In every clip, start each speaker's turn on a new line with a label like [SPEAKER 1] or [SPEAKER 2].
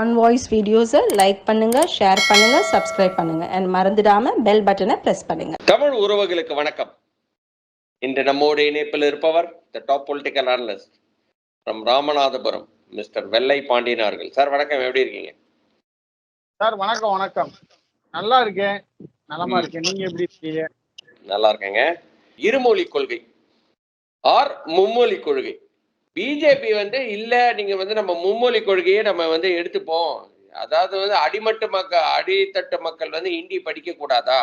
[SPEAKER 1] On voice வீடியோஸை like பண்ணுங்க share பண்ணுங்க சப்ஸ்கிரைப் பண்ணுங்க. அண்ட் மறந்துடாம பெல் பட்டனை பிரஸ் பண்ணுங்க.
[SPEAKER 2] தமிழ் உறவுகளுக்கு வணக்கம். இன்று நம்மோடு இணைப்பில் இருப்பவர் the top political analyst from Ramanathapuram mister Vellai Pandian அவர்கள். சார் வணக்கம். எப்படி இருக்கீங்க?
[SPEAKER 3] சார் வணக்கம் வணக்கம். நல்லா இருக்கேன். நலமா. இருக்கேன். நீங்க எப்படி இருக்கீங்க?
[SPEAKER 2] நல்லா இருக்கேங்க. இருமொழி கொள்கை. ஆர் மும்மொழி கொள்கை. பிஜேபி வந்து இல்ல நீங்க வந்து நம்ம மும்மொழி கொள்கையை நம்ம வந்து எடுத்துப்போம். அதாவது வந்து அடிமட்ட மக்கள் அடித்தட்டு மக்கள் வந்து ஹிந்தி படிக்க கூடாதா?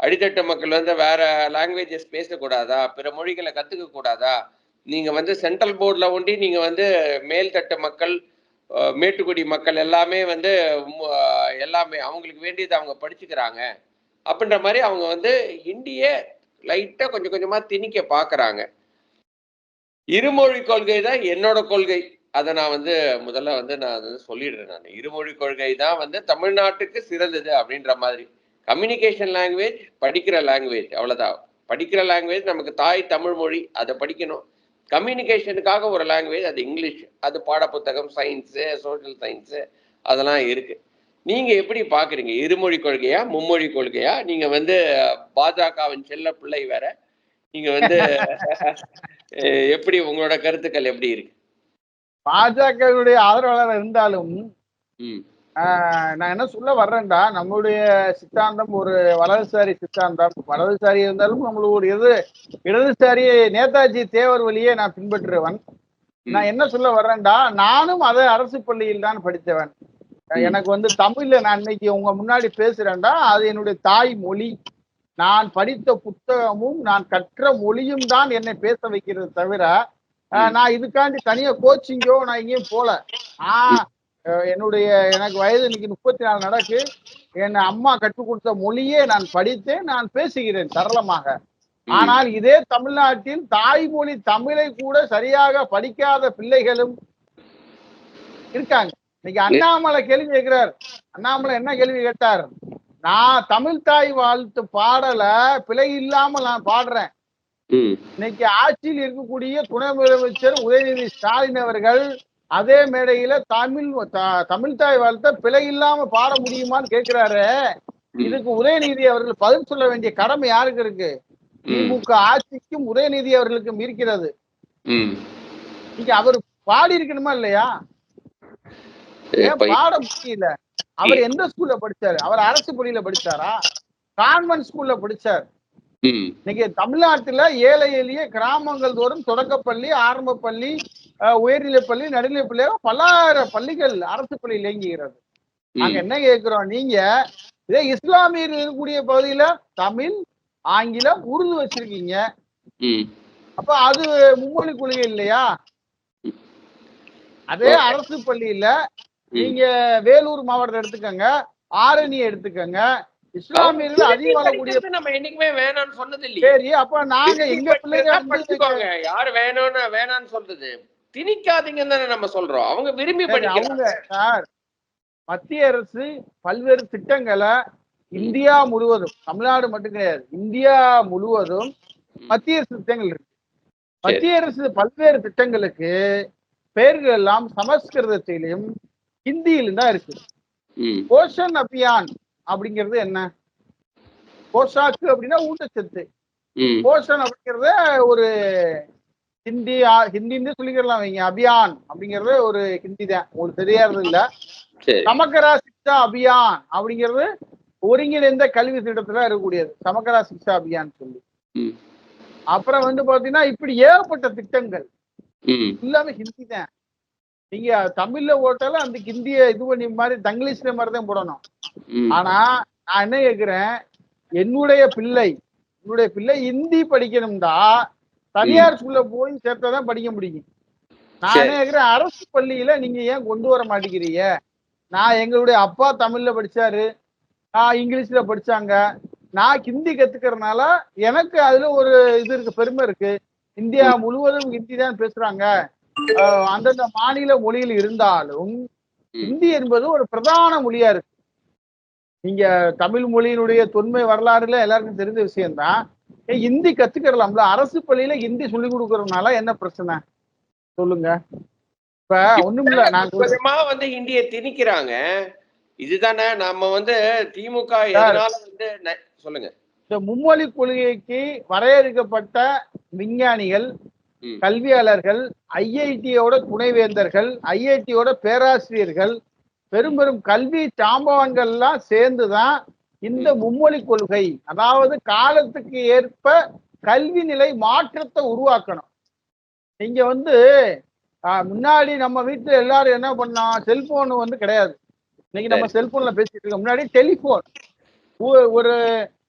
[SPEAKER 2] அடித்தட்டு மக்கள் வந்து வேற லாங்குவேஜஸ் பேசக்கூடாதா பிற மொழிகளை கத்துக்க கூடாதா? நீங்க வந்து சென்ட்ரல் போர்டில் ஒண்டி நீங்க வந்து மேல்தட்டு மக்கள் மேட்டுக்குடி மக்கள் எல்லாமே வந்து எல்லாமே அவங்களுக்கு வேண்டியது அவங்க படிச்சுக்கிறாங்க. அப்படின்ற மாதிரி அவங்க வந்து ஹிந்தியை லைட்டா கொஞ்சம் கொஞ்சமா திணிக்க பாக்குறாங்க இருமொழி கொள்கை தான் என்னோட கொள்கை. அதை நான் வந்து முதல்ல வந்து நான் வந்து சொல்லிடுறேன் நான். இருமொழி கொள்கை தான் வந்து தமிழ்நாட்டுக்கு சிறந்தது அப்படின்ற மாதிரி. கம்யூனிகேஷன் லாங்குவேஜ் படிக்கிற லாங்குவேஜ் அவ்வளோதான் படிக்கிற லாங்குவேஜ் நமக்கு தாய் தமிழ் மொழி அதை படிக்கணும். கம்யூனிகேஷனுக்காக ஒரு லாங்குவேஜ் அது இங்கிலீஷ் அது பாடப்புத்தகம் சயின்ஸு சோஷியல் சயின்ஸு அதெல்லாம் இருக்கு. நீங்க எப்படி பாக்குறீங்க? இருமொழி கொள்கையா மும்மொழி கொள்கையா? நீங்க வந்து பாஜகவின் செல்ல பிள்ளை வேற நீங்க வந்து எப்படி உங்களோட கருத்துக்கள் எப்படி இருக்கு?
[SPEAKER 3] பாஜகவுடைய ஆதரவாளர் இருந்தாலும் நான் என்ன சொல்ல வர்றேன்டா நம்மளுடைய சித்தாந்தம் ஒரு வலதுசாரி சித்தாந்தம். வலதுசாரி இருந்தாலும் நம்மளுடைய ஒரு எது இடதுசாரி நேதாஜி தேவர் வழியே நான் பின்பற்றுவன். நான் என்ன சொல்ல வர்றேன்டா நானும் அதே அரசு பள்ளியில் தான் படித்தவன். எனக்கு வந்து தமிழ்ல நான் இன்னைக்கு உங்க முன்னாடி பேசுறேன்டா அது என்னுடைய தாய் மொழி நான் படித்த புத்தகமும் நான் கற்ற மொழியும் தான் என்னை பேச வைக்கிறது தவிர. நான் இதுக்காண்டி தனியா கோச்சிங்கோ நான் எங்கேயும் போல. ஆஹ் என்னுடைய எனக்கு வயது இன்னைக்கு முப்பத்தி நாலு நடக்கு. என் அம்மா கற்றுக் கொடுத்த மொழியே நான் படித்தேன் நான் பேசுகிறேன் சரளமாக. ஆனால் இதே தமிழ்நாட்டில் தாய்மொழி தமிழை கூட சரியாக படிக்காத பிள்ளைகளும் இருக்காங்க. இன்னைக்கு அண்ணாமலை கேள்வி கேட்கிறார். அண்ணாமலை என்ன கேள்வி கேட்டார்? நான் தமிழ் தாய் வாழ்த்து பாடல பிழை இல்லாம நான் பாடுறேன். இன்னைக்கு ஆட்சியில் இருக்கக்கூடிய துணை முதலமைச்சர் உதயநிதி ஸ்டாலின் அவர்கள் அதே மேடையில தமிழ் தமிழ் தாய் வாழ்த்த பிழை இல்லாம பாட முடியுமான்னு கேட்கிறாரு. இதுக்கு உதயநிதி அவர்கள் பதில் சொல்ல வேண்டிய கடமை யாருக்கு இருக்கு? திமுக ஆட்சிக்கும் உதயநிதி அவர்களுக்கும் இருக்கிறது. இங்க அவர் பாடி இருக்கணுமா இல்லையா பாட முடியல? அவர் எந்த ஸ்கூல்ல படிச்சாரு? அவர் அரசு பள்ளியில படிச்சாரா? கான்வென்ட் ஸ்கூல்ல படிச்சார். இன்னைக்கு தமிழ்நாட்டுல ஏழை எளிய கிராமங்கள் தோறும் தொடக்கப்பள்ளி ஆரம்ப பள்ளி அஹ், உயர்நிலைப் பள்ளி நடுநிலைப் பள்ளி பல்லாயிரம் பள்ளிகள் அரசு பள்ளியில் இயங்குகிறது. நாங்க என்ன கேட்கிறோம் நீங்க இதே இஸ்லாமியர் இருக்கக்கூடிய பகுதியில தமிழ் ஆங்கிலம் உருது வச்சிருக்கீங்க. அப்ப அது மும்மொழி கொள்கை இல்லையா? அதே அரசு பள்ளியில நீங்க வேலூர் மாவட்டத்தை எடுத்துக்கங்க ஆரணி எடுத்துக்கங்க. இஸ்லாமியர்கள் அதிகம்
[SPEAKER 2] படிக்கிறது நம்ம என்னைக்குமே வேணாம்னு சொன்னது இல்லையே.
[SPEAKER 3] சரி அப்ப நாங்க எங்க பிள்ளைங்க
[SPEAKER 2] படிச்சுக்கோங்க. யாரு வேணும்னு வேணாம்னு சொல்றது. திணிக்காதீங்கன்னு தானே நம்ம சொல்றோம். அவங்க விரும்பி படிக்கிறாங்க.
[SPEAKER 3] அவங்க சார் மத்திய அரசு பல்வேறு திட்டங்களை இந்தியா முழுவதும் தமிழ்நாடு மட்டும் கிடையாது இந்தியா முழுவதும் மத்திய அரசு திட்டங்கள் இருக்கு. மத்திய அரசு பல்வேறு திட்டங்களுக்கு பெயர்கள் எல்லாம் சமஸ்கிருதத்திலும் ஹிந்தியிலும் தான் இருக்கு போஷன் அபியான் அப்படிங்கிறது என்ன? போஷாக்கு அப்படின்னா ஊட்டச்சத்து. போஷன் அப்படிங்கறது ஒரு ஹிந்தி ஹிந்தின்னு சொல்லிக்கலாம் வைங்க. அபியான் அப்படிங்கிறது ஒரு ஹிந்தி தான். உங்களுக்கு தெரியாதது இல்ல. சமக்கரா சிக்ஷா அபியான் அப்படிங்கிறது ஒருங்கிணைந்த கல்வி திட்டத்துல இருக்கக்கூடியது. சமக்கரா சிக்ஷா அபியான் சொல்லி. அப்புறம் வந்து பாத்தீங்கன்னா இப்படி ஏகப்பட்ட திட்டங்கள். எல்லாமே ஹிந்தி தான். நீங்க தமிழ்ல ஓட்டாலும் அந்த ஹிந்திய இது பண்ணி மாதிரி தங்கிலீஷ்ல மாதிரி தான் போடணும் ஆனா நான் என்ன கேக்குறேன் என்னுடைய பிள்ளை என்னுடைய பிள்ளை ஹிந்தி படிக்கணும்டா தனியார் ஸ்கூல்ல போய் சேர்த்தாதான் படிக்க முடியும். நான். என்ன கேக்குறேன் அரசு பள்ளியில நீங்க ஏன் கொண்டு வர மாட்டேங்கிறீங்க? நான் எங்களுடைய அப்பா தமிழ்ல படிச்சாரு இங்கிலீஷ்ல படிச்சாங்க நான் ஹிந்தி கத்துக்கறதுனால எனக்கு அதுல ஒரு இது இருக்கு பெருமை இருக்கு. இந்தியா முழுவதும் ஹிந்தி தான் பேசுறாங்க. அந்தந்த மாநில மொழியில் இருந்தாலும் ஹிந்தி என்பது ஒரு பிரதான மொழியா இருக்கு. நீங்க தமிழ் மொழியினுடைய தொன்மை வரலாறுல எல்லாருக்கும் தெரிஞ்ச விஷயம்தான். ஹிந்தி கத்துக்கிறலாம்ல. அரசு பள்ளியில ஹிந்தி சொல்லி கொடுக்கறதுனால என்ன பிரச்சனை? சொல்லுங்க. இப்ப ஒண்ணுமில்ல நான் சொல்றேன்.
[SPEAKER 2] கொஞ்சமா வந்து ஹிந்தியை திணிக்கிறாங்க. இதுதானே நம்ம வந்து திமுக எதனால வந்து சொல்லுங்க.
[SPEAKER 3] இந்த மும்மொழி கொள்கைக்கு வரையறுக்கப்பட்ட விஞ்ஞானிகள். கல்வியாளர்கள் ஐஐடியோட துணைவேந்தர்கள் ஐஐடியோட பேராசிரியர்கள் பெரும் பெரும் கல்வி சாம்பவான்கள் எல்லாம் சேர்ந்துதான் இந்த மும்மொழி கொள்கை அதாவது காலத்துக்கு ஏற்ப கல்வி நிலை மாற்றத்தை உருவாக்கணும். நீங்க வந்து முன்னாடி நம்ம வீட்டுல எல்லாரும் என்ன பண்ணோம் செல்போன் வந்து கிடையாது. இன்னைக்கு நம்ம செல்போன்ல பேசிட்டு இருக்கோம். முன்னாடி டெலிபோன் ஒரு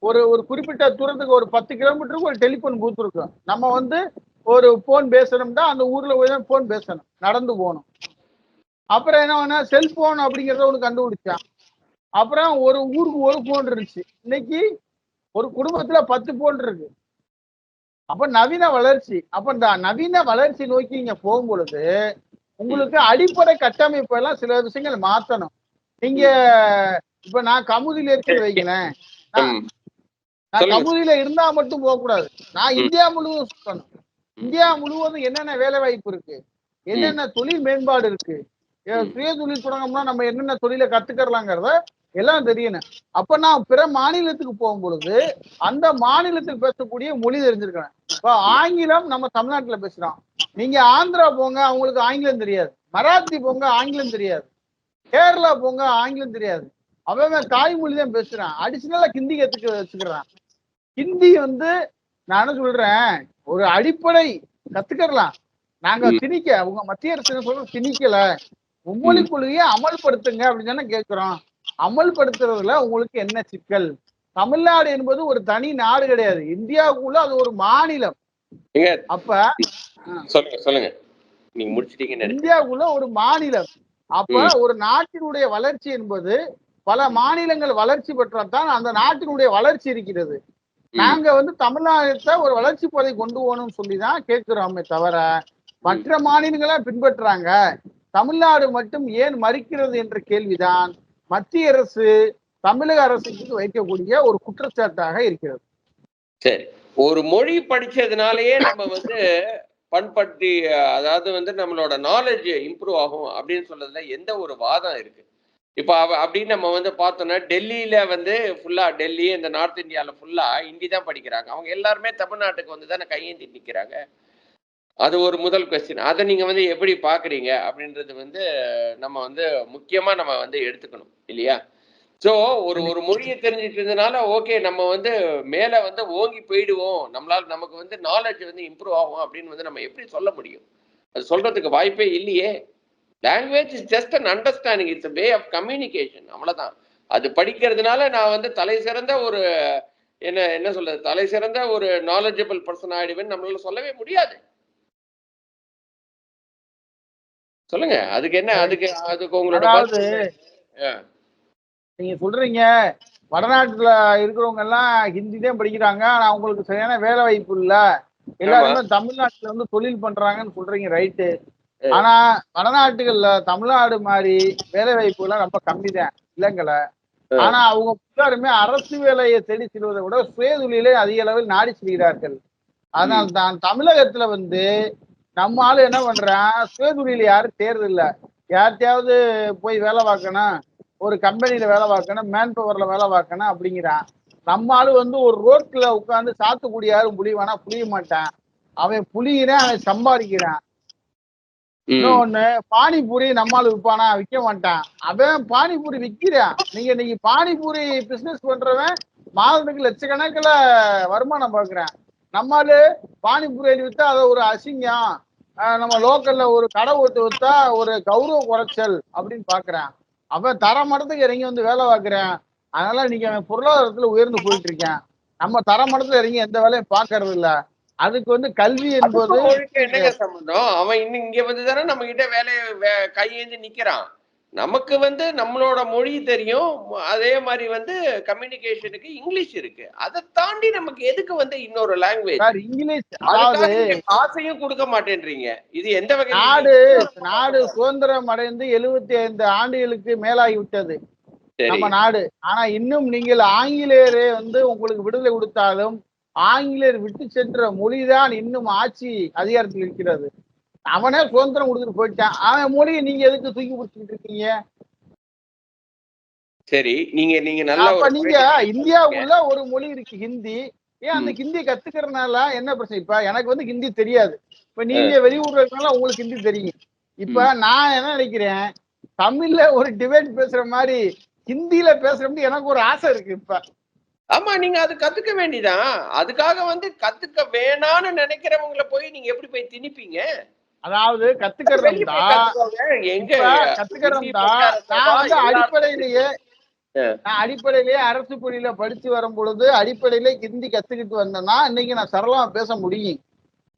[SPEAKER 3] ஒரு ஒரு குறிப்பிட்ட தூரத்துக்கு ஒரு பத்து கிலோமீட்டருக்கு ஒரு டெலிபோன் பூத் இருக்கும். நம்ம வந்து ஒரு போன் பேசணும்னா அந்த ஊர்ல போய் தான் போன் பேசணும். நடந்து போகணும். அப்புறம் என்ன பண்ணா செல்போன் அப்படிங்கறத ஒன்று கண்டுபிடிச்சான். அப்புறம் ஒரு ஊருக்கு ஒரு போன் இருந்துச்சு. இன்னைக்கு ஒரு குடும்பத்துல பத்து போன் இருக்கு. அப்ப நவீன வளர்ச்சி. அப்ப இந்த நவீன வளர்ச்சி நோக்கி நீங்க போகும் பொழுது உங்களுக்கு அடிப்படை கட்டமைப்பு எல்லாம் சில விஷயங்கள் மாத்தணும். நீங்க இப்ப நான் கமுதியில இருக்கிறது வைங்களேன்.
[SPEAKER 2] ம்.
[SPEAKER 3] நான். கமுதியில இருந்தா மட்டும் போக கூடாது நான் இந்தியா முழுவதும் சுத்தணும். இந்தியா முழுவதும் என்னென்ன வேலை வாய்ப்பு இருக்கு? என்னென்ன தொழில் மேம்பாடு இருக்கு. சுய தொழில் தொடங்கணும்னா நம்ம என்னென்ன தொழிலை கத்துக்கறலாங்கிறத எல்லாம் தெரியணும். அப்ப நான் பிற மாநிலத்துக்கு போகும் பொழுது அந்த மாநிலத்தில் பேசக்கூடிய மொழி தெரிஞ்சிருக்கணும் இப்ப ஆங்கிலம் நம்ம தமிழ்நாட்டுல பேசுறோம். நீங்க ஆந்திரா போங்க அவங்களுக்கு ஆங்கிலம் தெரியாது. மராத்தி போங்க ஆங்கிலம் தெரியாது. கேரளா போங்க ஆங்கிலம் தெரியாது. அவன் தாய்மொழி தான் பேசுறான். அடிஷனலா ஹிந்தி கத்துக்க வச்சுக்கிறான். ஹிந்தி வந்து நான் என்ன சொல்றேன்? ஒரு அடிப்படை கத்துக்கலாம் நாங்க. திணிக்க உங்க மத்திய அரசு சொல்ற திணிக்கல. மும்மொழி கொள்கையை அமல்படுத்துங்க அப்படின்னு தானே கேட்கிறோம் அமல்படுத்துறதுல உங்களுக்கு என்ன சிக்கல்? தமிழ்நாடு என்பது ஒரு தனி நாடு கிடையாது. இந்தியாவுக்குள்ள அது ஒரு மாநிலம். அப்ப
[SPEAKER 2] சொல்லுங்க சொல்லுங்க. நீங்க முடிச்சிட்டீங்கன்னு நினைக்கிறேன்.
[SPEAKER 3] இந்தியாவுக்குள்ள ஒரு மாநிலம். அப்ப ஒரு நாட்டினுடைய வளர்ச்சி என்பது பல மாநிலங்கள் வளர்ச்சி பெற்றால்தான் அந்த நாட்டினுடைய வளர்ச்சி இருக்கிறது. நாங்க வந்து தமிழ்நாட்டை ஒரு வளர்ச்சி பாதை கொண்டு போகணும்னு சொல்லி தான் கேட்கிறோமே தவிர மற்ற மாநிலங்களா பின்பற்றுறாங்க தமிழ்நாடு மட்டும் ஏன் மறுக்கிறது என்ற கேள்விதான் மத்திய அரசு தமிழக அரசுக்கு வைக்கக்கூடிய ஒரு குற்றச்சாட்டாக இருக்கிறது.
[SPEAKER 2] சரி. ஒரு மொழி படிச்சதுனாலயே நம்ம வந்து பண்படுத்தி அதாவது வந்து நம்மளோட நாலேஜ் இம்ப்ரூவ் ஆகும் அப்படின்னு சொல்றதுல எந்த ஒரு வாதம் இருக்கு? இப்போ அவ அப்படின்னு நம்ம வந்து பார்த்தோம்னா டெல்லியில வந்து ஃபுல்லா டெல்லி இந்த நார்த் இந்தியாவில் ஃபுல்லா ஹிந்தி தான் படிக்கிறாங்க. அவங்க எல்லாருமே தமிழ்நாட்டுக்கு வந்து தானே கையேந்தி நிற்கிறாங்க அது ஒரு முதல் கொஸ்டின் அதை நீங்க வந்து எப்படி பாக்குறீங்க அப்படின்றது வந்து நம்ம வந்து முக்கியமா நம்ம வந்து எடுத்துக்கணும் இல்லையா? ஸோ ஒரு ஒரு மொழியை தெரிஞ்சுட்டு இருந்தனால ஓகே நம்ம வந்து மேலே வந்து ஓங்கி போயிடுவோம். நம்மளால நமக்கு வந்து நாலேஜ் வந்து இம்ப்ரூவ் ஆகும் அப்படின்னு வந்து நம்ம எப்படி சொல்ல முடியும்? அது சொல்றதுக்கு வாய்ப்பே இல்லையே. Language is just an understanding it's way of communication அவ்வளவுதான். அது படிக்கிறதுனால நான் வந்து தலை சிறந்த ஒரு என்ன என்ன சொல்றது? தலை சிறந்த ஒரு நாலேஜபிள் பர்சன் ஆயிடுவேன்னு நம்மளால சொல்லவே முடியாது. சொல்லுங்க. அதுக்கு என்ன அதுக்கு அதுக்கு உங்களோட.
[SPEAKER 3] நீங்க சொல்றீங்க வடநாட்டுல இருக்கிறவங்க எல்லாம் ஹிந்தி தான் படிக்கிறாங்க. ஆனா அவங்களுக்கு சரியான வேலை வாய்ப்பு இல்ல. எல்லாருமே தமிழ்நாட்டுல வந்து தொழில் பண்றாங்கன்னு சொல்றீங்க ரைட்டு. ஆனா வடநாட்டுகள்ல தமிழ்நாடு மாதிரி வேலை வாய்ப்பு எல்லாம் ரொம்ப கம்மி தான் இல்லைங்கள. ஆனா அவங்க எல்லாருமே அரசு வேலையை தேடி செல்வதை விட சுயதொழிலே அதிக அளவில் நாடி செல்கிறார்கள். அதனால் தான் தமிழகத்துல வந்து நம்ம ஆளு என்ன பண்றான்? சுயதொழில் யாரும் தேர்வு இல்ல யார்கிட்டயாவது போய் வேலை பார்க்கணும் ஒரு கம்பெனில வேலை பார்க்கணும் மேன் பவர்ல வேலை பார்க்கணும் அப்படிங்கிறான். நம்ம ஆளு வந்து ஒரு ரோட்ல உட்காந்து சாத்துக்குடி யாரும் புளிவானா புளிய மாட்டான் அவன் புளியிறான் அவன் சம்பாதிக்கிறான். இன்னொன்னு பானிபூரி நம்மால் விற்பானா விற்க மாட்டான். அவன் பானிபூரி விற்கிறான் நீங்க இன்னைக்கு பானிபூரி பிசினஸ் பண்றவன் மாதத்துக்கு லட்சக்கணக்கில் வருமானம் பார்க்குறான். நம்மால் பானிபூரி விற்றா அதை ஒரு அசிங்கம். ஆஹ் நம்ம லோக்கல்ல ஒரு கடை ஓட்டு விற்றா ஒரு கௌரவ குறைச்சல் அப்படின்னு பார்க்கறான். அவன் தர மட்டத்துக்கு இறங்கி வந்து வேலை பார்க்குறான். அதனால நீங்க அவன் பொருளாதாரத்துல உயர்ந்து போயிட்டு இருக்கேன். நம்ம தர மட்டத்துல இறங்கி எந்த வேலையும் பார்க்கறது இல்ல. அதுக்கு வந்து கல்வி என்பது
[SPEAKER 2] என்னங்க சம்பந்தம்? அவன் இன்னும் இங்க வந்து தானே நம்ம கிட்ட வேலையை கையேந்தி நிக்கிறான். நமக்கு வந்து நம்மளோட மொழி தெரியும். அதே மாதிரி வந்து கம்யூனிகேஷனுக்கு இங்கிலீஷ் இருக்கு. அதை தாண்டி நமக்கு எதுக்கு வந்து இன்னொரு லாங்குவேஜ்
[SPEAKER 3] இங்கிலீஷ்
[SPEAKER 2] காசையும் கொடுக்க மாட்டேன்றீங்க. இது எந்த வகை
[SPEAKER 3] நாடு நாடு சுதந்திரம் அடைந்து எழுபத்தி ஐந்து ஆண்டுகளுக்கு மேலாகி விட்டது. நம்ம நாடு. ஆனா இன்னும் நீங்கள் ஆங்கிலேயரே வந்து உங்களுக்கு விடுதலை கொடுத்தாலும் ஆங்கிலேயர் விட்டு சென்ற மொழிதான் இன்னும் ஆட்சி அதிகாரத்தில் இருக்கிறது. அவனே சுதந்திரம் கொடுத்துட்டு போயிட்டான். அவன் மொழியை நீங்க எதுக்கு தூக்கி பிடிச்சிட்டு இருக்கீங்க?
[SPEAKER 2] சரி நீங்க நீங்க நல்ல
[SPEAKER 3] நீங்க இந்தியாவுக்குள்ள ஒரு மொழி இருக்கு ஹிந்தி. ஏன் அந்த ஹிந்தி கத்துக்கிறதுனால என்ன பிரச்சனை? இப்ப எனக்கு வந்து ஹிந்தி தெரியாது. இப்ப நீங்க வெளியூர்ல இருக்கனால உங்களுக்கு ஹிந்தி தெரியும். இப்ப நான் என்ன நினைக்கிறேன்? தமிழ்ல ஒரு டிபேட் பேசுற மாதிரி ஹிந்தியில பேசுறோம்னு எனக்கு ஒரு ஆசை இருக்கு இப்ப.
[SPEAKER 2] ஆமா நீங்க அது கத்துக்க வேண்டியதான் அதுக்காக வந்து கத்துக்க வேணாம்னு நினைக்கிறவங்கள போய் நீங்க எப்படி போய் திணிப்பீங்க?
[SPEAKER 3] அதாவது கத்துக்கிறதா.
[SPEAKER 2] எங்க
[SPEAKER 3] கத்துக்கிறதா நான் வந்து அடிப்படையிலேயே. நான் அடிப்படையிலேயே அரசு பள்ளியில படிச்சு வரும் பொழுது அடிப்படையிலே ஹிந்தி கத்துக்கிட்டு வந்தேன்னா இன்னைக்கு நான் சரளமா பேச முடியும்.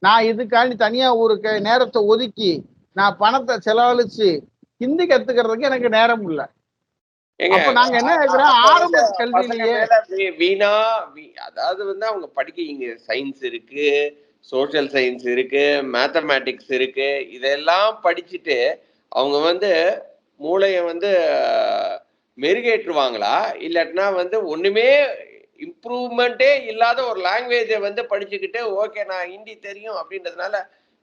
[SPEAKER 3] நான் இதுக்காண்டி தனியா ஒரு க- நேரத்தை ஒதுக்கி நான் பணத்தை செலவழிச்சு ஹிந்தி கத்துக்கிறதுக்கு எனக்கு நேரம் இல்ல. நாங்க என்ன கேக்குறோம் ஆரம்ப கல்வியிலேயே
[SPEAKER 2] வீணா அதாவது வந்து அவங்க படிக்க இங்க சயின்ஸ் இருக்கு சோஷியல் சயின்ஸ் இருக்கு மேத்தமேட்டிக்ஸ் இருக்கு இதெல்லாம் படிச்சுட்டு அவங்க வந்து மூளைய வந்து மெருகேற்றுவாங்களா? இல்லாட்டினா வந்து ஒண்ணுமே இம்ப்ரூவ்மெண்ட்டே இல்லாத ஒரு லாங்குவேஜை வந்து படிச்சுக்கிட்டு ஓகே நான் ஹிந்தி தெரியும் அப்படின்றதுனால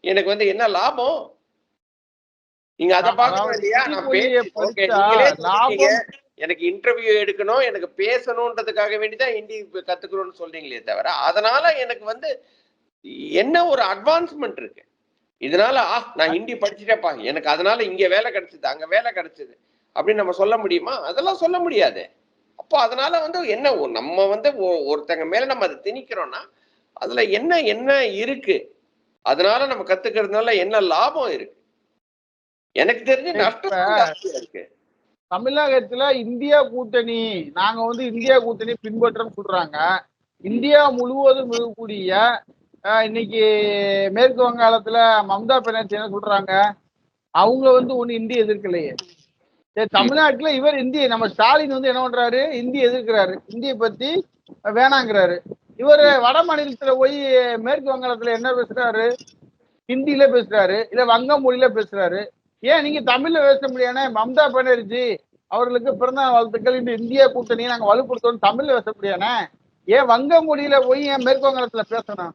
[SPEAKER 2] எனக்கு வந்து என்ன லாபம்? நீங்க அதை பார்க்கணும்
[SPEAKER 3] அதாவது
[SPEAKER 2] இல்லையா? நான் பேசி எனக்கு இன்டர்வியூ எடுக்கணும் எனக்கு பேசணுன்றதுக்காக வேண்டிதான் ஹிந்தி கத்துக்கணும்னு சொல்றீங்களே தவிர அதனால எனக்கு வந்து என்ன ஒரு அட்வான்ஸ்மெண்ட் இருக்கு? இதனால ஆ நான் ஹிந்தி படிச்சுட்டேப்பா எனக்கு அதனால இங்க வேலை கிடைச்சது அங்க வேலை கிடைச்சது அப்படின்னு நம்ம சொல்ல முடியுமா? அதெல்லாம் சொல்ல முடியாது. அப்போ அதனால வந்து என்ன நம்ம வந்து ஒருத்தங்க மேல நம்ம அதை திணிக்கிறோம்னா அதுல என்ன என்ன இருக்கு? அதனால நம்ம கத்துக்கிறதுனால என்ன லாபம் இருக்கு? எனக்கு தெரிஞ்சு நஷ்டம் இருக்கு.
[SPEAKER 3] தமிழகத்துல இந்தியா கூட்டணி நாங்க வந்து இந்தியா கூட்டணி பின்பற்றோம்னு சொல்றாங்க. இந்தியா முழுவதும் இருக்கக்கூடிய இன்னைக்கு மேற்கு வங்காளத்துல மம்தா பானர்ஜி என்ன சொல்றாங்க? அவங்க வந்து ஒண்ணு இந்தி எதிர்க்கலையே. சரி, தமிழ்நாட்டுல இவர் இந்திய நம்ம ஸ்டாலின் வந்து என்ன பண்றாரு? இந்தி எதிர்க்கிறாரு. இந்தியை பத்தி வேணாங்கிறாரு. இவர் வட மாநிலத்துல போய் மேற்கு வங்காளத்துல என்ன பேசுறாரு? ஹிந்தியில பேசுறாரு. இல்ல வங்க மொழியில பேசுறாரு. ஏன் நீங்க தமிழ்ல பேச முடியானே மம்தா பானர்ஜி அவர்களுக்கு பிறந்த வாழ்த்துக்கள். இந்த இந்திய கூட்டணியை நாங்க வலுப்படுத்தணும் தமிழ்ல பேச முடியானே ஏன் வங்க மொழியில போய் ஏன் மேற்கு வங்காளத்துல பேசணும்?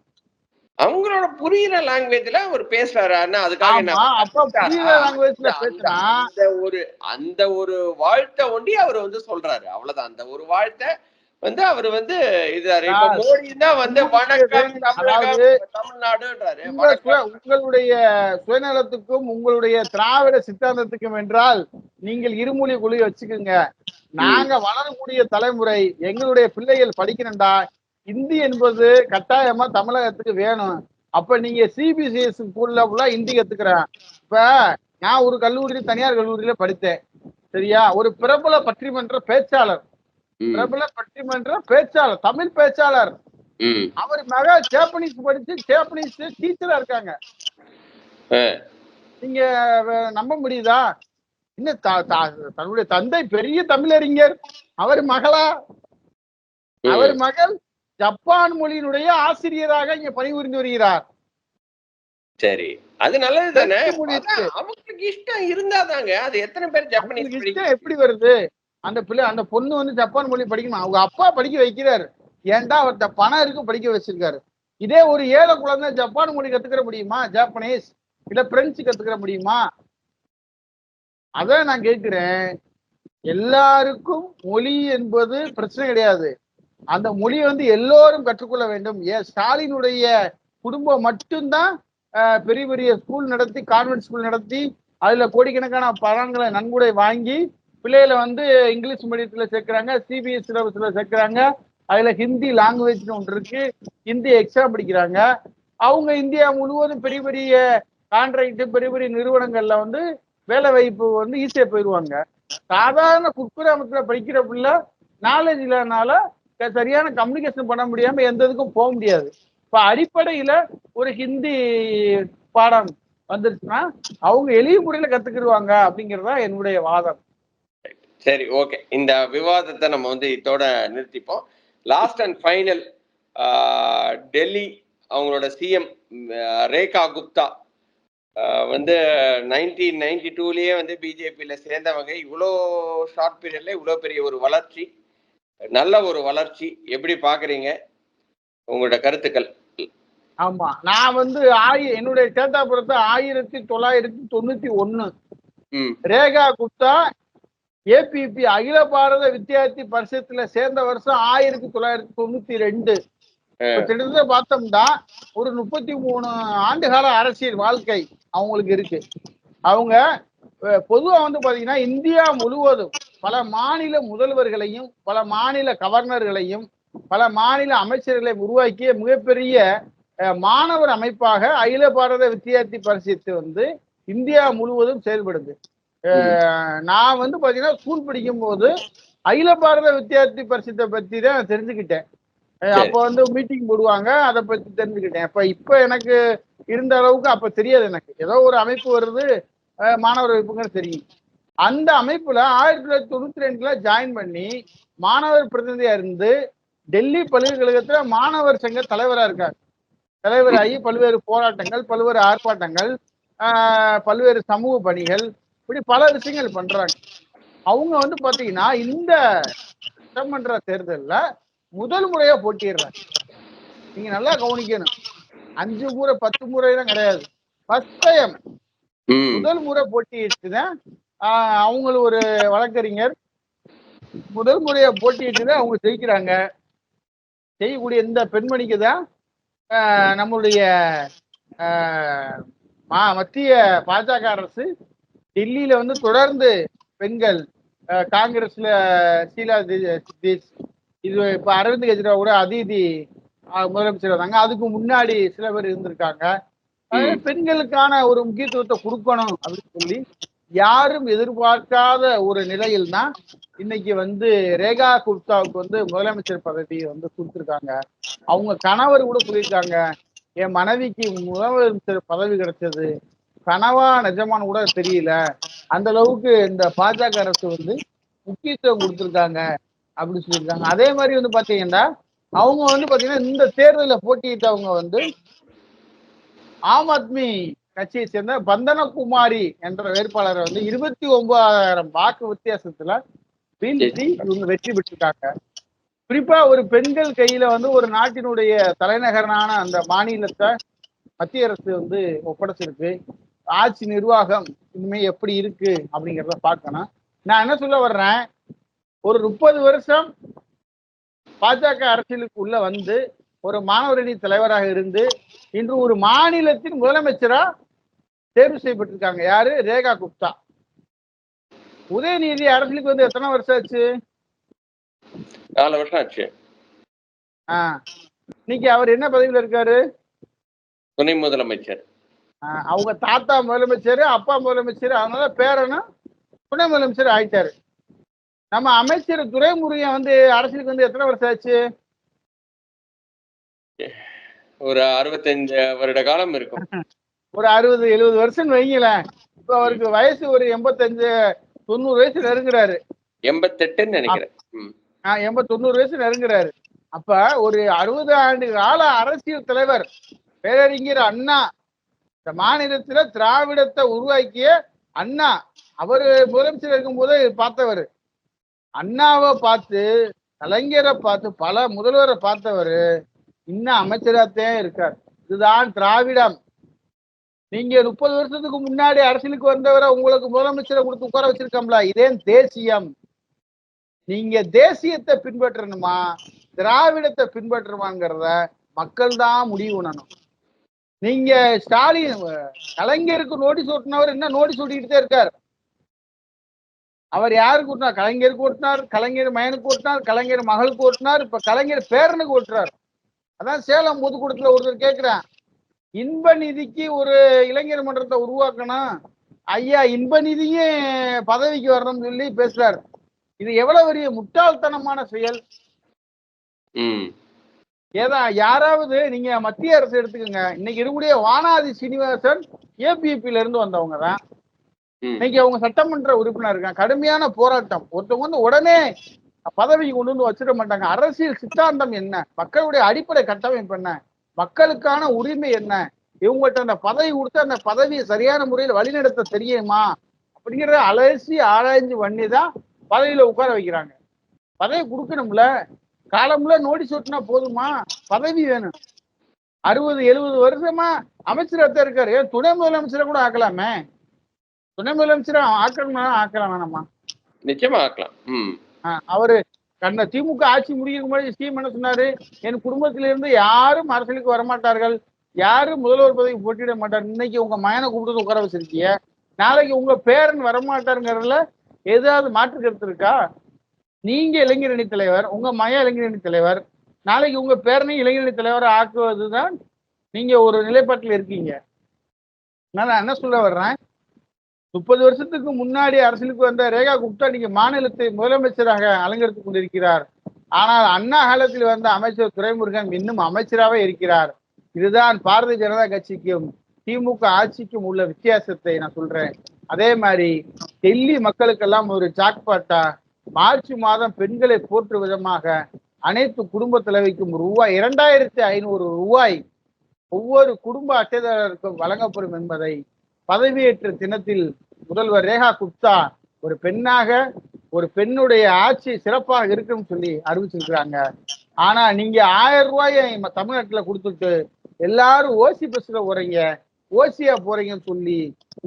[SPEAKER 2] அவங்களோட புரியுற லாங்குவேஜ்ல அவர் பேசுறாரு அண்ணா. அதுக்காக என்ன? அந்த ஒரு அந்த ஒரு வாழ்த்தை ஒண்டி அவர் வந்து சொல்றாரு. அவ்வளவுதான். அந்த ஒரு வாழ்த்தை வந்து அவர் வந்து இதாரு. இப்ப மோடி தான் வந்து தமிழ்நாடுன்றாரு.
[SPEAKER 3] உங்களுடைய சுயநலத்துக்கும் உங்களுடைய திராவிட சித்தாந்தத்துக்கும் என்றால் நீங்கள் இருமொழி கொள்கை வச்சுக்கோங்க. நாங்க வளரக்கூடிய தலைமுறை எங்களுடைய பிள்ளைகள் படிக்கணும்டா. இந்தி என்பது கட்டாயமா தமிழகத்துக்கு வேணும். அப்ப நீங்க சிபிசிஎஸ் ஸ்கூல்ல ஃபுல்லா ஹிந்தி கத்துக்கிறேன். இப்ப நான் ஒரு கல்லூரி தனியார் கல்லூரியில படித்தேன். சரியா? ஒரு பிரபல பட்டிமன்ற பேச்சாளர். பிரபல பட்டிமன்ற பேச்சாளர் தமிழ் பேச்சாளர். அவர் மக ஜாப்பனீஸ் படிச்சு ஜாப்பனீஸ் டீச்சரா இருக்காங்க. நீங்க நம்ப முடியுதா? இன்னும் தன்னுடைய தந்தை பெரிய தமிழறிஞர். அவர் மகளா. அவர் மகள் ஜப்பான் மொழியினுடைய ஆசிரியராக இங்க பணிபுரிந்து வருகிறார்.
[SPEAKER 2] சரி. அது நல்லது தானே அவங்களுக்கு இஷ்டம் இருந்தாதாங்க. அது எத்தனை பேர் ஜப்பனீஸ்
[SPEAKER 3] இஷ்டம் எப்படி வருது? அந்த பிள்ளை அந்த பொண்ணு வந்து ஜப்பான் மொழி படிக்கணும். அவங்க அப்பா படிக்க வைக்கிறாரு. ஏன்டா அவர்கிட்ட பணம் இருக்கு படிக்க வச்சிருக்காரு. இதே ஒரு ஏழை குழந்தை ஜப்பான் மொழி கத்துக்கிற முடியுமா? ஜாப்பனீஸ் இல்ல பிரெஞ்சு கத்துக்கிற முடியுமா? அதான் நான் கேட்கிறேன். எல்லாருக்கும் மொழி என்பது பிரச்சனை கிடையாது. அந்த மொழியை வந்து எல்லோரும் கற்றுக்கொள்ள வேண்டும். ஏன்? ஸ்டாலினுடைய குடும்பம் மட்டும்தான் பெரிய பெரிய ஸ்கூல் நடத்தி கான்வென்ட் ஸ்கூல் நடத்தி அதுல கோடிக்கணக்கான பணங்களை நன்கொடை வாங்கி பிள்ளைகளை வந்து இங்கிலீஷ் மீடியத்துல சேர்க்கிறாங்க சிபிஎஸ் சிலபஸ்ல சேர்க்கிறாங்க. அதுல ஹிந்தி லாங்குவேஜ்னு ஒன்று இருக்கு. ஹிந்தி எக்ஸாம் படிக்கிறாங்க. அவங்க இந்தியா முழுவதும் பெரிய பெரிய கான்ட்ராக்ட் பெரிய பெரிய நிறுவனங்கள்ல வந்து வேலை வாய்ப்பு வந்து ஈஸியா போயிடுவாங்க சாதாரண குக்கிராமத்துல படிக்கிற பிள்ளை நாலேஜ் இல்லைனால சரியான கம்யூனிகேஷன் பண்ண முடியாம எந்த இதுக்கும் போக முடியாது. இப்ப அடிப்படையில ஒரு ஹிந்தி பாடம் வந்துருச்சுன்னா அவங்க எளிய முறையில கத்துக்கிடுவாங்க அப்படிங்கறதா என்னுடைய வாதம்.
[SPEAKER 2] சரி ஓகே இந்த விவாதத்தை நம்ம வந்து இதோட நிறுத்திப்போம். லாஸ்ட் அண்ட் ஃபைனல் டெல்லி அவங்களோட சிஎம் ரேகா குப்தா வந்து நைன்டீன் நைன்டி டூலேயே வந்து பிஜேபியில் சேர்ந்தவங்க. இவ்வளோ ஷார்ட் பீரியட்ல இவ்வளோ பெரிய ஒரு வளர்ச்சி நல்ல ஒரு வளர்ச்சி. எப்படி பார்க்குறீங்க உங்களோட கருத்துக்கள்?
[SPEAKER 3] ஆமா நான் வந்து ஆயி என்னுடைய பொறுத்த ஆயிரத்தி தொள்ளாயிரத்தி தொண்ணூத்தி
[SPEAKER 2] ம்.
[SPEAKER 3] ரேகா குப்தா ஏபிபி அகில பாரத வித்தியார்த்தி பரிஷத்துல சேர்ந்த வருஷம் ஆயிரத்தி தொள்ளாயிரத்தி தொண்ணூத்தி ரெண்டு. கிட்டத்தட்ட பார்த்தோம்னா ஒரு முப்பத்தி மூணு ஆண்டு கால அரசியல் வாழ்க்கை அவங்களுக்கு இருக்கு. அவங்க பொதுவா வந்து பாத்தீங்கன்னா இந்தியா முழுவதும் பல மாநில முதல்வர்களையும் பல மாநில கவர்னர்களையும் பல மாநில அமைச்சர்களையும் உருவாக்கிய மிகப்பெரிய மாணவர் அமைப்பாக அகில பாரத வித்தியார்த்தி பரிஷத்து வந்து இந்தியா முழுவதும் செயல்படுது. நான் வந்து பாத்தீங்கன்னா ஸ்கூல் படிக்கும் போது அகில பாரத வித்தியார்த்தி பரிஷத்தை பத்தி தான் தெரிஞ்சுக்கிட்டேன். அப்போ வந்து மீட்டிங் போடுவாங்க அதை பத்தி தெரிஞ்சுக்கிட்டேன். அப்ப இப்ப எனக்கு இருந்த அளவுக்கு அப்ப தெரியாது எனக்கு. ஏதோ ஒரு அமைப்பு வருது மாணவர் அமைப்புங்க தெரியும். அந்த அமைப்புல ஆயிரத்தி தொள்ளாயிரத்தி தொண்ணூத்தி ரெண்டுல ஜாயின் பண்ணி மாணவர் பிரதிநிதியா இருந்து டெல்லி பல்கலைக்கழகத்துல மாணவர் சங்க தலைவரா இருக்கார். தலைவராகி பல்வேறு போராட்டங்கள் பல்வேறு ஆர்ப்பாட்டங்கள் பல்வேறு சமூக பணிகள் இப்படி பல விஷயங்கள் பண்றாங்க. அவங்க வந்து பாத்தீங்கன்னா இந்த சட்டமன்ற தேர்தல்ல முதல் முறையா போட்டிடுறாங்க நீங்க நல்லா கவனிக்கணும். அஞ்சு முறை பத்து முறைலாம் கிடையாது. ஃபர்ஸ்ட் டைம் முதல் முறை போட்டியிட்டுதான் ஆஹ் அவங்க ஒரு வழக்கறிஞர். முதல் முறையா போட்டியிட்டுதான் அவங்க ஜெயிக்கிறாங்க. செய்யக்கூடிய இந்த பெண்மணிக்கு தான் நம்மளுடைய மத்திய பாஜக அரசு டெல்லியில வந்து தொடர்ந்து பெண்கள் காங்கிரஸ்ல ஷீலா இது இப்ப அரவிந்த் கெஜ்ரிவால் கூட அதிதி முதலமைச்சர் வந்தாங்க. அதுக்கு முன்னாடி சில பேர் இருந்திருக்காங்க. பெண்களுக்கான ஒரு முக்கியத்துவத்தை கொடுக்கணும் அப்படின்னு சொல்லி யாரும் எதிர்பார்க்காத ஒரு நிலையில் தான் இன்னைக்கு வந்து ரேகா குப்தாவுக்கு வந்து முதலமைச்சர் பதவி வந்து கொடுத்துருக்காங்க. அவங்க கணவர் கூட சொல்லியிருக்காங்க என் மனைவிக்கு முதலமைச்சர் பதவி கிடைச்சது. கனவா நிஜமானு கூட தெரியல. அந்த அளவுக்கு இந்த பாஜக அரசு வந்து முக்கியத்துவம் கொடுத்துருக்காங்க அப்படின்னு சொல்லியிருக்காங்க. அதே மாதிரி வந்து பாத்தீங்கன்னா அவங்க வந்து பாத்தீங்கன்னா இந்த தேர்தலில் போட்டியிட்டவங்க வந்து ஆம் ஆத்மி கட்சியை சேர்ந்த பந்தனகுமாரி என்ற வேட்பாளரை வந்து இருபத்தி ஒன்பதாயிரம் வாக்கு வித்தியாசத்துல வீழ்த்தி இவங்க வெற்றி பெற்றிருக்காங்க. குறிப்பா ஒரு பெண்கள் கையில வந்து ஒரு நாட்டினுடைய தலைநகரான அந்த மாநிலத்தை மத்திய அரசு வந்து ஒப்படைச்சிருக்கு. ஆட்சி நிர்வாகம் இனிமே எப்படி இருக்கு அப்படிங்கிறத பார்க்கணும். நான் என்ன சொல்ல வர்றேன்? ஒரு முப்பது வருஷம் பாஜக அரசியலுக்கு உள்ள வந்து ஒரு மாணவரணி தலைவராக இருந்து இன்று ஒரு மாநிலத்தின் முதலமைச்சரா தேர்வு செய்யப்பட்டிருக்காங்க. யாரு? ரேகா குப்தா. உதயநிதி அரசியலுக்கு வந்து எத்தனை வருஷம் ஆச்சு?
[SPEAKER 2] நாலு வருஷம் ஆச்சு.
[SPEAKER 3] ஆஹ் இன்னைக்கு அவர் என்ன பதவியில இருக்காரு?
[SPEAKER 2] துணை முதலமைச்சர்.
[SPEAKER 3] அவங்க தாத்தா முதலமைச்சர் அப்பா முதலமைச்சர் அதனால பேரனும் துணை முதலமைச்சர் ஆயிட்டாரு. நம்ம அமைச்சர் துரைமுருகன் வந்து அரசியலுக்கு வந்து எத்தனை வருஷம் ஆச்சு?
[SPEAKER 2] ஒரு அறுபத்தஞ்சு வருட காலம் இருக்கும்.
[SPEAKER 3] ஒரு அறுபது எழுபது வருஷம் வைங்களேன். இப்ப அவருக்கு வயசு ஒரு எண்பத்தஞ்சு தொண்ணூறு வயசு நெருங்குறாரு.
[SPEAKER 2] எண்பத்தெட்டுன்னு நினைக்கிறேன்.
[SPEAKER 3] ஆஹ் எண்பது தொண்ணூறு வயசு நெருங்குறாரு. அப்ப ஒரு அறுபது ஆண்டு கால அரசியல் தலைவர் பேரறிஞர் அண்ணா இந்த மாநிலத்துல திராவிடத்தை உருவாக்கிய அண்ணா அவரு முதலமைச்சர் இருக்கும்போது பார்த்தவர். அண்ணாவை பார்த்து கலைஞரை பார்த்து பல முதல்வரை பார்த்தவர் இன்னும் அமைச்சராகத்தான் இருக்கார். இதுதான் திராவிடம். நீங்க முப்பது வருஷத்துக்கு முன்னாடி அரசியலுக்கு வந்தவரை உங்களுக்கு முதலமைச்சரை கொடுத்து உட்கார வச்சிருக்கோம்ல இதே தேசியம். நீங்க தேசியத்தை பின்பற்றணுமா திராவிடத்தை பின்பற்றணுமாங்கிறத மக்கள் தான் முடிவு பண்ணணும். நீங்க ஸ்டாலின் கலைஞருக்கு நோட்டீஸ் ஓட்டினவர் என்ன நோட்டீஸ் ஓட்டிக்கிட்டே இருக்காரு? அவர் யாருக்கு ஓட்டினார்? கலைஞருக்கு ஓட்டினார் கலைஞர் மயனுக்கு ஓட்டினார் கலைஞர் மகளுக்கு ஓட்டினார் இப்ப கலைஞர் பேரனுக்கு ஓட்டுறார். அதான் சேலம் பொதுக்கூடத்துல ஒருத்தர் கேட்கிறேன் இன்ப நிதிக்கு ஒரு இளைஞர் மன்றத்தை உருவாக்கணும் ஐயா இன்ப நிதியும் பதவிக்கு வரணும்னு சொல்லி பேசுறாரு. இது எவ்வளவு பெரிய முட்டாள்தனமான செயல்? ஏதா யாராவது நீங்க மத்திய அரசு எடுத்துக்கோங்க. இன்னைக்கு இருக்கக்கூடிய வானாதி சீனிவாசன் ஏபிபில இருந்து வந்தவங்க தான். இன்னைக்கு அவங்க சட்டமன்ற உறுப்பினர் இருக்காங்க. கடுமையான போராட்டம். ஒருத்தவங்க வந்து உடனே பதவிக்கு கொண்டு வந்து வச்சிட மாட்டாங்க. அரசியல் சித்தாந்தம் என்ன? மக்களுடைய அடிப்படை கட்டமைப்பு என்ன? மக்களுக்கான உரிமை என்ன? இவங்கள்ட்ட அந்த பதவி கொடுத்து அந்த பதவியை சரியான முறையில் வழிநடத்த தெரியுமா? அப்படிங்கிறத அலசி ஆராய்ஞ்சு பண்ணி தான் பதவியில உட்கார வைக்கிறாங்க. பதவி கொடுக்கணும்ல? காலம்ல நோட்டீஸ் ஒட்டினா போதுமா? பதவி வேணும். அறுபது எழுபது வருஷமா அமைச்சரா தான் இருக்காரு. ஏன் துணை முதலமைச்சரை கூட ஆக்கலாமே? துணை முதலமைச்சரை ஆக்கணும்னா ஆக்கலாம் வேணாமா?
[SPEAKER 2] நிச்சயமா ஆக்கலாம்.
[SPEAKER 3] அவரு கண்ட திமுக ஆட்சி முடியும் முன்னாடி ஸ்டீம் என்ன சொன்னாரு? என் குடும்பத்திலிருந்து யாரும் அரசியலுக்கு வரமாட்டார்கள். யாரும் முதல்வர் பதவி போட்டியிட மாட்டார் இன்னைக்கு உங்க மயனை கூப்பிட்டு உட்கார வச்சிருக்கீங்க நாளைக்கு உங்க பேரன் வரமாட்டாருங்கிறதுல ஏதாவது மாற்று கருத்து இருக்கா? நீங்க இளைஞரணி தலைவர் உங்க மய இளைஞரணி தலைவர் நாளைக்கு உங்க பேரனை இளைஞரணி தலைவரை ஆக்குவதுதான் நீங்க ஒரு நிலைப்பாட்டில் இருக்கீங்க. நான் என்ன சொல்ல வர்றேன்? முப்பது வருஷத்துக்கு முன்னாடி அரசியலுக்கு வந்த ரேகா குப்தா நீங்க மாநிலத்தை முதலமைச்சராக அலங்கரித்துக் கொண்டிருக்கிறார். ஆனால் அண்ணா காலத்தில் வந்த அமைச்சர் துரைமுருகன் இன்னும் அமைச்சராகவே இருக்கிறார். இதுதான் பாரதிய ஜனதா கட்சிக்கும் திமுக ஆட்சிக்கும் உள்ள வித்தியாசத்தை நான் சொல்றேன். அதே மாதிரி டெல்லி மக்களுக்கெல்லாம் ஒரு ஜாக்பாட்டா மார்ச் மாதம் பெண்களை போற்று விதமாக அனைத்து குடும்ப தலைவிக்கும் ரூபாய் இரண்டாயிரத்தி ஐநூறு ரூபாய் ஒவ்வொரு குடும்ப அட்டைதாரருக்கும் வழங்கப்படும் என்பதை பதவியேற்ற தினத்தில் முதல்வர் ரேகா குப்தா ஒரு பெண்ணாக ஒரு பெண்ணுடைய ஆட்சி சிறப்பாக இருக்குன்னு சொல்லி அறிவிச்சிருக்கிறாங்க. ஆனா நீங்க ஆயிரம் ரூபாயை நம்ம தமிழ்நாட்டுல கொடுத்துட்டு எல்லாரும் ஓசி பஸ்ல போறீங்க ஓசியா போறீங்கன்னு சொல்லி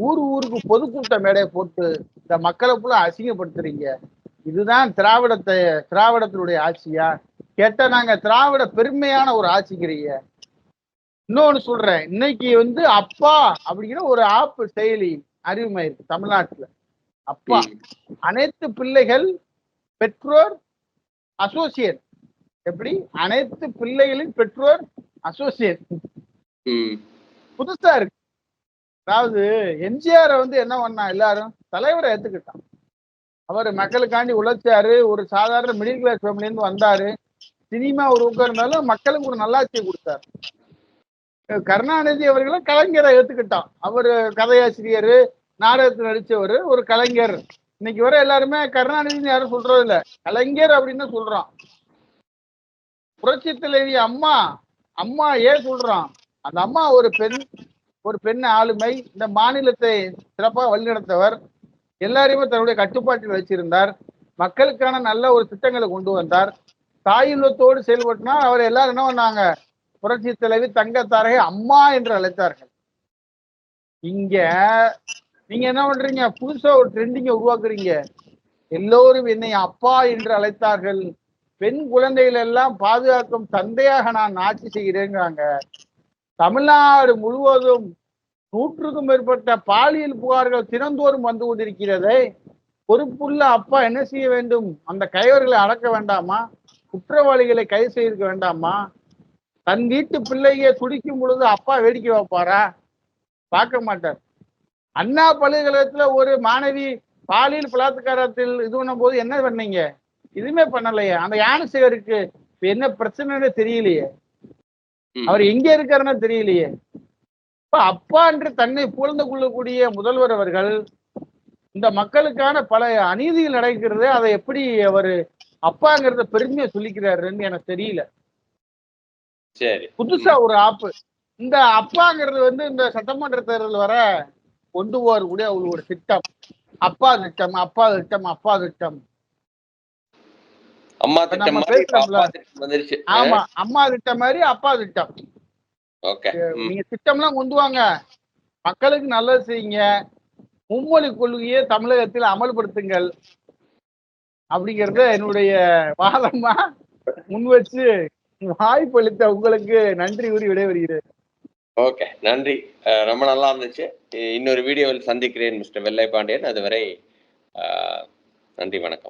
[SPEAKER 3] ஊர் ஊருக்கு பொதுக்கூட்ட மேடையை போட்டு இந்த மக்களை ஃபுல்லா அசிங்கப்படுத்துறீங்க. இதுதான் திராவிடத்தை திராவிடத்தினுடைய ஆட்சியா? கேட்டா நாங்க திராவிட பெருமையான ஒரு ஆட்சிக்கிறீங்க. இன்னொன்னு சொல்றேன் இன்னைக்கு வந்து அப்பா அப்படிங்கிற ஒரு ஆப் செயலி அறிவுமாயிருக்கு தமிழ்நாட்டுல. அப்பா. அனைத்து பிள்ளைகள் பெற்றோர் அசோசியேட் எப்படி? அனைத்து பிள்ளைகளின் பெற்றோர் அசோசியேட் புதுசா இருக்கு. அதாவது எம்ஜிஆர் வந்து என்ன பண்ணா எல்லாரும் தலைவரை ஏத்துக்கிட்டான். அவர் மக்களுக்காண்டி உழைச்சாரு. ஒரு சாதாரண மிடில் கிளாஸ் ஃபேமிலில இருந்து வந்தாரு. சினிமா ஒரு உட்கார்ந்தாலும் இருந்தாலும் மக்களுக்கு ஒரு நல்லாட்சியை கொடுத்தார். கருணாநிதி அவர்களும் கலைஞரை ஏத்துக்கிட்டான். அவர் கதையாசிரியர் நாடகத்தில் நடிச்சவர் ஒரு கலைஞர். இன்னைக்கு வர எல்லாருமே கருணாநிதினு யாரும் சொல்றது இல்ல. கலைஞர் அப்படின்னு சொல்றான். புரட்சி தலைவி அம்மா அம்மா ஏன் சொல்றான்? அந்த அம்மா ஒரு பெண் ஒரு பெண் ஆளுமை. இந்த மாநிலத்தை சிறப்பாக வழிநடத்தவர். எல்லாரையுமே தன்னுடைய கட்டுப்பாட்டில் வச்சிருந்தார் மக்களுக்கான நல்ல ஒரு திட்டங்களை கொண்டு வந்தார். தாயுள்ளத்தோடு செயல்பட்டுனா அவர் எல்லாரும் என்ன பண்ணாங்க? புரட்சி தலைவி தங்கத்தாரகை அம்மா என்று அழைத்தார்கள். இங்க நீங்க என்ன பண்றீங்க? புதுசா ஒரு ட்ரெண்டிங்க உருவாக்குறீங்க. எல்லோரும் என்னை அப்பா என்று அழைத்தார்கள். பெண் குழந்தைகள் எல்லாம் பாதுகாக்கும் தந்தையாக நான் ஆட்சி செய்கிறேங்கிறாங்க தமிழ்நாடு முழுவதும் நூற்றுக்கும் மேற்பட்ட பாலியல் புகார்கள் தினந்தோறும் வந்து கொண்டிருக்கிறதே பொறுப்புள்ள அப்பா என்ன செய்ய வேண்டும்? அந்த கைவர்களை அடக்க வேண்டாமா? குற்றவாளிகளை கைது செய்திருக்க வேண்டாமா? தன் வீட்டு பிள்ளைய துடிக்கும் பொழுது அப்பா வேடிக்கை வைப்பாரா பார்க்க மாட்டார். அண்ணா பல்கலைக்கழகத்துல ஒரு மாணவி பாலியல் பலாத்காரத்தில் இது பண்ணும் போது என்ன பண்ணீங்க? எதுவுமே பண்ணலையே. அந்த யானசேகருக்கு இப்ப என்ன பிரச்சனைன்னு தெரியலையே. அவர் எங்க இருக்காருன்னு தெரியலையே. இப்ப அப்பா என்று தன்னை புகழ்ந்து கொள்ளக்கூடிய முதல்வர் அவர்கள் இந்த மக்களுக்கான பல அநீதிகள் நடக்கிறது அதை எப்படி அவர் அப்பாங்கிறத பெருமையா சொல்லிக்கிறாருன்னு எனக்கு தெரியல.
[SPEAKER 2] சரி.
[SPEAKER 3] புதுசா ஒரு ஆப்பு. இந்த அப்பாங்கிறது வந்து இந்த சட்டமன்ற தேர்தல் வர கொண்டு போகக்கூடிய அவங்களோட திட்டம். அப்பா திட்டம் அப்பா திட்டம் அப்பா திட்டம்.
[SPEAKER 2] அம்மா திட்டம்
[SPEAKER 3] ஆமா அம்மா திட்டம் மாதிரி அப்பா திட்டம். நீங்க திட்டம்லாம் கொண்டு வாங்க. மக்களுக்கு நல்லது செய்யுங்க. மும்மொழி கொள்கையை தமிழகத்தில் அமல்படுத்துங்கள் அப்படிங்கறத என்னுடைய வாதமா முன் வச்சு வாய்ப்பளித்த உங்களுக்கு நன்றி கூறி விடைபெறுகிறேன்.
[SPEAKER 2] ஓகே நன்றி. ரொம்ப நல்லா இருந்துச்சு. இன்னொரு வீடியோவில் சந்திக்கிறேன் மிஸ்டர் வெள்ளை பாண்டியன் அதுவரை நன்றி வணக்கம்.